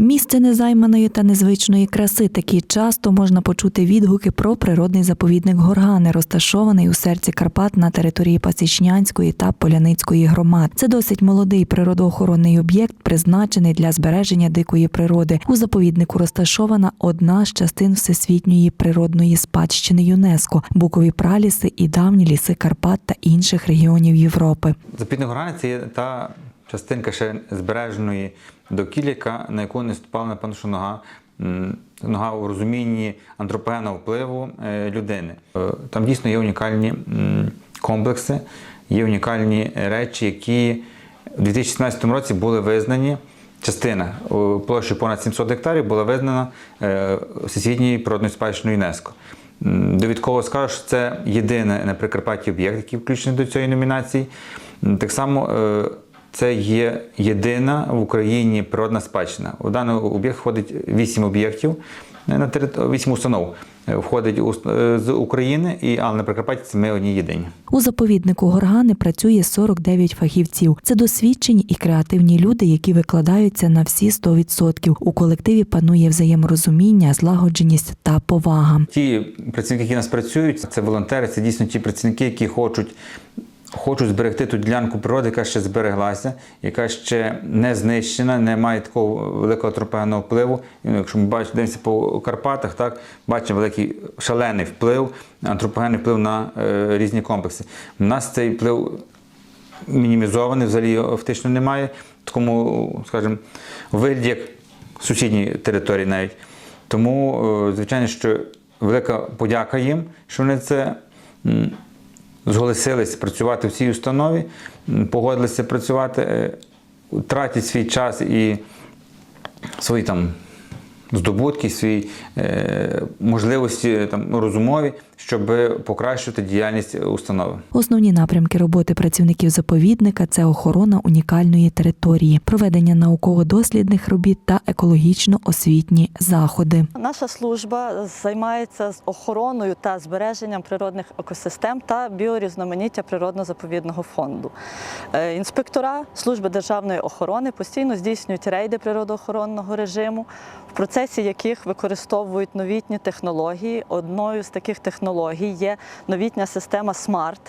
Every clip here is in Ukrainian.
Місце незайманої та незвичної краси такі часто можна почути відгуки про природний заповідник Горгани, розташований у серці Карпат на території Пасічнянської та Поляницької громад. Це досить молодий природоохоронний об'єкт, призначений для збереження дикої природи. У заповіднику розташована одна з частин всесвітньої природної спадщини ЮНЕСКо, букові праліси і давні ліси Карпат та інших регіонів Європи. Запітний горгани це є та частинка ще збереженої довкілля, яка- на яку не ступала, напевно, що нога. Нога у розумінні антропогенного впливу е, людини. Е, Там дійсно є унікальні комплекси, є унікальні речі, які у 2017 році були визнані. Частина площі понад 700 гектарів була визнана е, Всесвітньою природною спадщиною ЮНЕСКо. Довідково скажу, що це єдиний на Прикарпатті об'єкт, який включений до цієї номінації. Так само це є єдина в Україні природна спадщина. У даний об'єкт входить 8 об'єктів е, на території 8 установ. е, Входить е, з України, і але на Прикарпатті це ми одні єдині. У заповіднику Горгани працює 49 фахівців. Це досвідчені і креативні люди, які викладаються на всі 100%. У колективі панує взаєморозуміння, злагодженість та повага. Ті працівники, які у нас працюють, це волонтери, це дійсно ті працівники, які хочуть. Хочуть зберегти ту ділянку природи, яка ще збереглася, яка ще не знищена, не має такого великого антропогенного впливу. Ну, якщо ми бачимо, дивимося по Карпатах, так бачимо великий шалений вплив, антропогенний вплив на е, різні комплекси. У нас цей вплив мінімізований, взагалі його фактично немає. В такому, скажімо, вигляді, як сусідній території навіть. Тому, е, звичайно, що велика подяка їм, що вони це зголосились працювати в цій установі, погодилися працювати, е, тратять свій час і свої там здобутки, свої е, можливості там, розумові, щоб покращити діяльність установи. Основні напрямки роботи працівників заповідника це охорона унікальної території, проведення науково-дослідних робіт та екологічно-освітні заходи. Наша служба займається з охороною та збереженням природних екосистем та біорізноманіття природно-заповідного фонду. Е, Інспектора служби державної охорони постійно здійснюють рейди природоохоронного режиму, в процесі яких використовують новітні технології. Одною з таких технологій є новітня система SMART,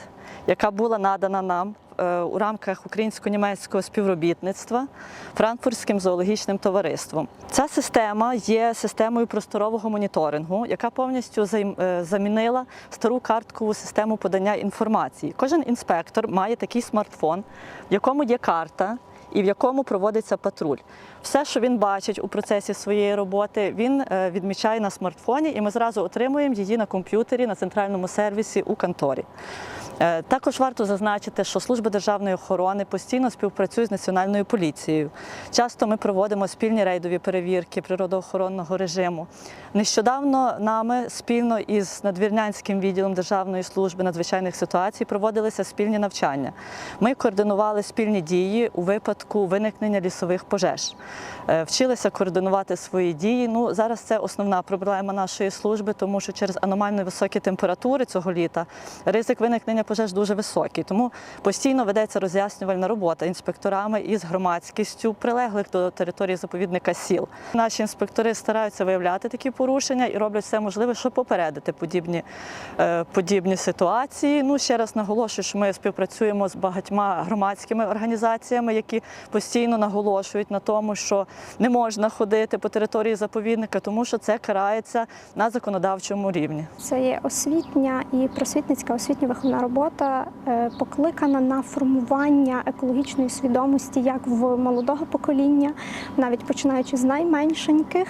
яка була надана нам е, у рамках українсько-німецького співробітництва Франкфуртським зоологічним товариством. Ця система є системою просторового моніторингу, яка повністю е, замінила стару карткову систему подання інформації. Кожен інспектор має такий смартфон, в якому є карта. І в якому проводиться патруль. Все, що він бачить у процесі своєї роботи, він е, відмічає на смартфоні, і ми зразу отримуємо її на комп'ютері на центральному сервісі у конторі. Е, Також варто зазначити, що служба державної охорони постійно співпрацює з національною поліцією. Часто ми проводимо спільні рейдові перевірки природоохоронного режиму. Нещодавно нами спільно із надвірнянським відділом Державної служби надзвичайних ситуацій проводилися спільні навчання. Ми координували спільні дії у випадку виникнення лісових пожеж. Е, Вчилися координувати свої дії. Ну зараз це основна проблема нашої служби, тому що через аномально високі температури цього літа ризик виникнення пожеж дуже високий. Тому постійно ведеться роз'яснювальна робота інспекторами із громадськістю прилеглих до території заповідника сіл. Наші інспектори стараються виявляти такі порушення і роблять все можливе, щоб попередити подібні, е, подібні ситуації. Ну ще раз наголошую, що ми співпрацюємо з багатьма громадськими організаціями, які постійно наголошують на тому, що не можна ходити по території заповідника, тому що це карається на законодавчому рівні. Це є освітня і просвітницька освітня виховна робота, е, покликана на формування екологічної свідомості як в молодого покоління, навіть починаючи з найменшеньких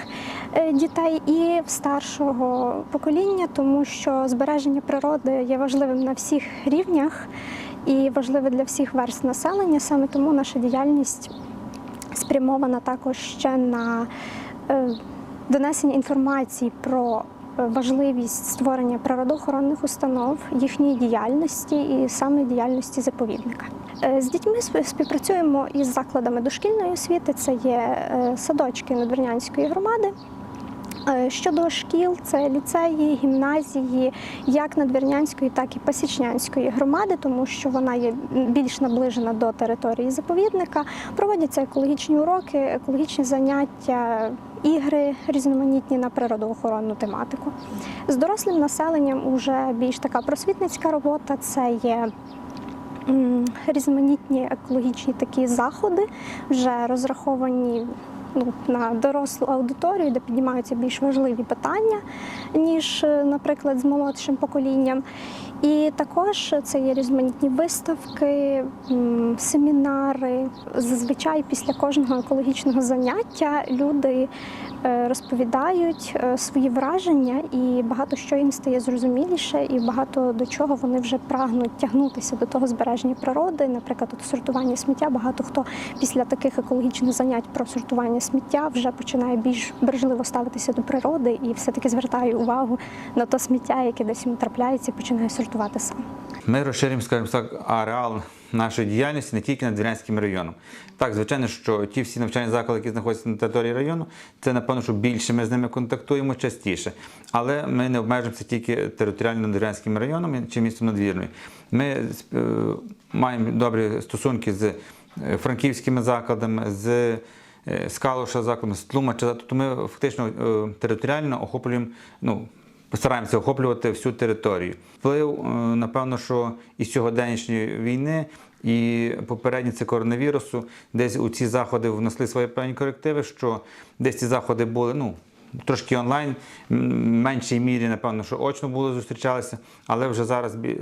е, дітей, і в старшого покоління, тому що збереження природи є важливим на всіх рівнях і важливе для всіх верств населення. Саме тому наша діяльність спрямована також ще на е, донесення інформації про важливість створення природоохоронних установ, їхньої діяльності і саме діяльності заповідника. Е, З дітьми спів- співпрацюємо із закладами дошкільної освіти. Це є е, садочки Надвірнянської громади. Е, Щодо шкіл, це ліцеї, гімназії, як надвірнянської, так і пасічнянської громади, тому що вона є більш наближена до території заповідника. Проводяться екологічні уроки, екологічні заняття, ігри різноманітні на природоохоронну тематику. З дорослим населенням вже більш така просвітницька робота. Це є різноманітні екологічні такі заходи, вже розраховані ну, на дорослу аудиторію, де піднімаються більш важливі питання, ніж, е, наприклад, з молодшим поколінням. І також це є різноманітні виставки, семінари. Зазвичай після кожного екологічного заняття люди е, розповідають е, свої враження, і багато що їм стає зрозуміліше, і багато до чого вони вже прагнуть тягнутися до того збереження природи. Наприклад, от сортування сміття. Багато хто після таких екологічних занять про сортування сміття вже починає більш бережливо ставитися до природи і все-таки звертає увагу на то сміття, яке десь йому трапляється, і починає сортувати сам. Ми розширюємо, скажімо так, ареал нашої діяльності не тільки над Двірянським районом. Так, звичайно, що ті всі навчальні заклади, які знаходяться на території району, це напевно, що більше ми з ними контактуємо частіше. Але ми не обмежуємося тільки територіально Надвірянським районом чи містом Надвірною. Ми е, маємо добрі стосунки з е, франківськими закладами, з е, з Калуша закладом, з Тлумача. Тобто ми фактично територіально охоплюємо, ну, Постараємося охоплювати всю територію. Вплив, е, напевно, що і сьогоденнішньої війни, і попередні це коронавірусу, десь у ці заходи внесли свої певні корективи, що десь ці заходи були ну, трошки онлайн, м, меншій мірі, напевно, що очно було зустрічалися, але вже зараз е,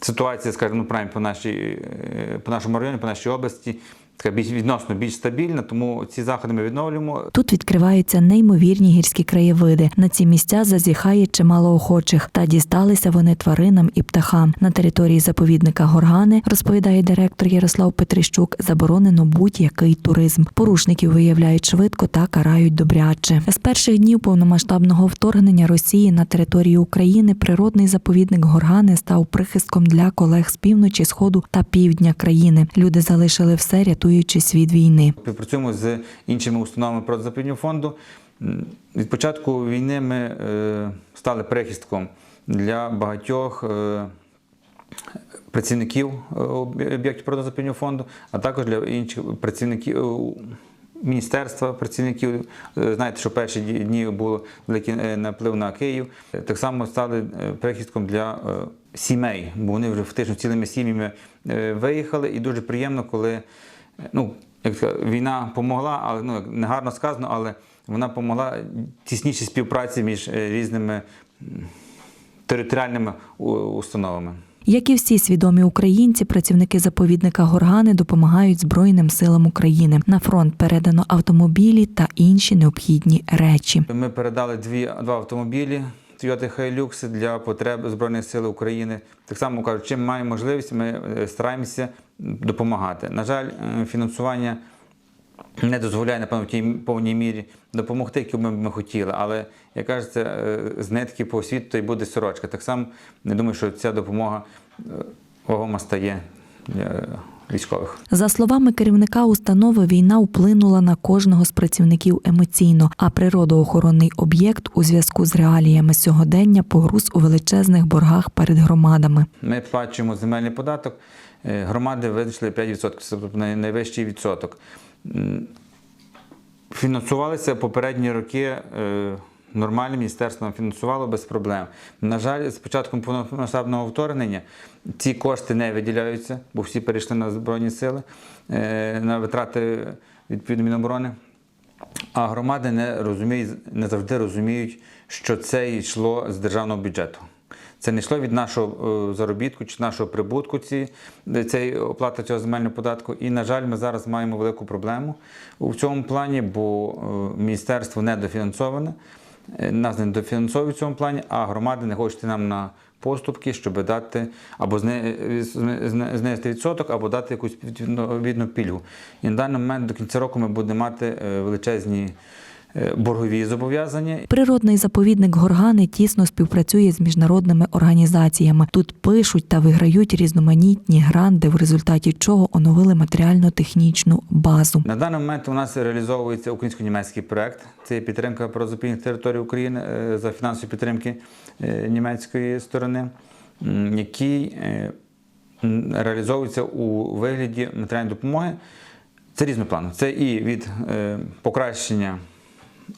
ситуація, скажімо, ну, правильно, по, нашій, е, по нашому районі, по нашій області. Така більш відносно більш стабільна, тому ці заходи ми відновлюємо. Тут відкриваються неймовірні гірські краєвиди. На ці місця зазіхає чимало охочих, та дісталися вони тваринам і птахам. На території заповідника Горгани, розповідає директор Ярослав Петрищук, заборонено будь-який туризм. Порушників виявляють швидко та карають добряче. З перших днів повномасштабного вторгнення Росії на територію України природний заповідник Горгани став прихистком для колег з півночі, сходу та півдня країни. Люди залишили все, рятуючись від війни. Співпрацюємо з іншими установами природозаповідного фонду. Від початку війни ми е, стали прихистком для багатьох е, працівників е, об'єктів природозаповідного фонду, а також для інших працівників. Міністерства працівників, знаєте, що перші дні було великий наплив на Київ. Так само стали прихистком для сімей, бо вони вже фактично цілими сім'ями виїхали, і дуже приємно, коли ну, як сказати, війна допомогла, але ну, як не гарно сказано, але вона допомогла тіснішій співпраці між е, різними територіальними установами. Як і всі свідомі українці, працівники заповідника Горгани допомагають Збройним силам України. На фронт передано автомобілі та інші необхідні речі. Ми передали дві, два автомобілі Toyota Hilux для потреб Збройних сил України. Так само кажуть, чим маємо можливість, ми е, стараємося допомагати. На жаль, е, фінансування не дозволяє, напевно, в тій повній мірі допомогти, яку ми б ми хотіли. Але, як кажеться, е, з по світу то й буде сорочка. Так само не думаю, що ця допомога вагома стає військових. За словами керівника установи, війна вплинула на кожного з працівників емоційно, а природоохоронний об'єкт у зв'язку з реаліями сьогодення погруз у величезних боргах перед громадами. Ми сплачуємо земельний податок. е, Громади визначили 5%, це тобто найвищий відсоток. Фінансувалися попередні роки. Е, Нормально міністерство фінансувало без проблем. На жаль, з початком повномасштабного вторгнення ці кошти не виділяються, бо всі перейшли на Збройні сили, е, на витрати відповідно Міноборони. А громади не розуміють, не завжди розуміють, що це йшло з державного бюджету. Це не йшло від нашого е, заробітку чи нашого прибутку, ці, цей оплата цього земельного податку. І, на жаль, ми зараз маємо велику проблему у цьому плані, бо е, міністерство недофінансоване, нас не дофінансовують в цьому плані, а громади не хочуть нам на поступки, щоб дати або зне- зне- зне- знести відсоток, або дати якусь відповідну пільгу. І на даний момент до кінця року ми будемо мати е, величезні боргові зобов'язання. Природний заповідник Горгани тісно співпрацює з міжнародними організаціями. Тут пишуть та виграють різноманітні гранди, в результаті чого оновили матеріально-технічну базу. На даний момент у нас реалізовується українсько-німецький проект. Це підтримка природозаповідних територій України е, за фінансової підтримки е, німецької сторони, який е, реалізовується у вигляді матеріальної допомоги. Це різнопланово. Це і від е, покращення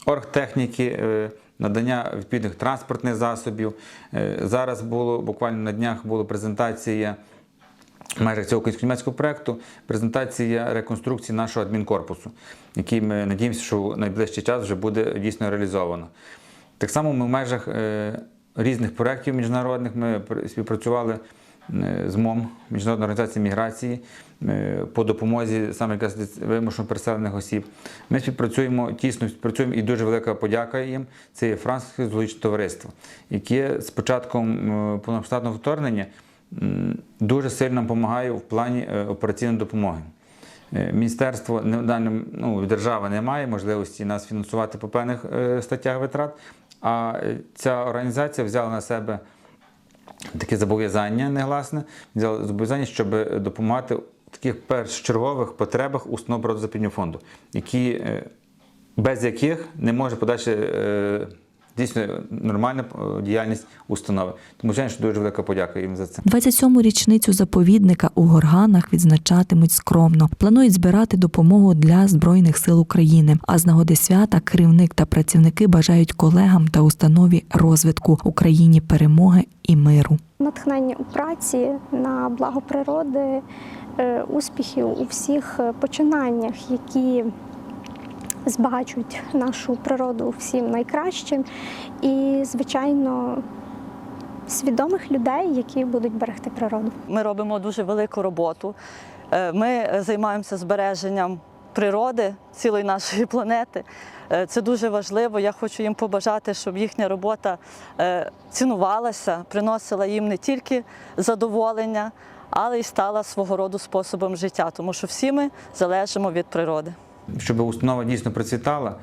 оргтехніки, е, надання відповідних транспортних засобів. Е, Зараз було буквально на днях була презентація в межах цього українсько-німецького проєкту презентація реконструкції нашого адмінкорпусу, який ми надіємося, що в найближчий час вже буде дійсно реалізовано. Так само ми в межах е, різних проєктів міжнародних ми співпрацювали з МОМ, Міжнародної організації міграції, е, по допомозі саме вимушено переселених осіб. Ми співпрацюємо тісно співпрацюємо і дуже велика подяка їм. Це є Французьке зоологічне товариство, яке з початком е, повномасштабного вторгнення дуже сильно нам допомагає в плані е, операційної допомоги. Е, Міністерство ну, держава не має можливості нас фінансувати по певних е, статтях витрат, а е, ця організація взяла на себе таке зобов'язання негласне, взяли зобов'язання, щоб допомагати в таких першочергових потребах установ природозапідного фонду, які, е, без яких не може подальше е, дійсно нормальна е, діяльність установи. Тому звичайно, що дуже велика подяка їм за це. 27-му річницю заповідника у Горганах відзначатимуть скромно. Планують збирати допомогу для збройних сил України. А з нагоди свята керівник та працівники бажають колегам та установі розвитку Україні перемоги і миру. натхнення у праці на благо природи, е, успіхів у всіх е, починаннях, які збагачують нашу природу всім найкращим, і, звичайно, свідомих людей, які будуть берегти природу. Ми робимо дуже велику роботу. Е, Ми займаємося збереженням природи цілої нашої планети. Е, Це дуже важливо. Я хочу їм побажати, щоб їхня робота е, цінувалася, приносила їм не тільки задоволення, але й стала свого роду способом життя, тому що всі ми залежимо від природи. Щоб установа дійсно процвітала,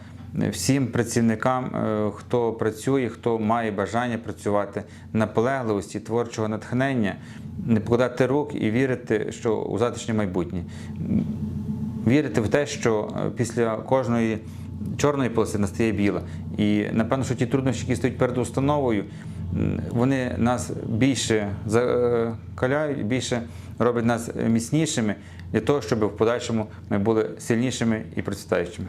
всім працівникам, е, хто працює, хто має бажання працювати, наполегливості, творчого натхнення, не покладати рук і вірити, що у завтрашнє майбутнє. Вірити в те, що е, після кожної чорної полоси настає біла. І напевно, що ті труднощі, які стоять перед установою, вони нас більше закаляють, більше роблять нас міцнішими для того, щоб в подальшому ми були сильнішими і процвітаючими.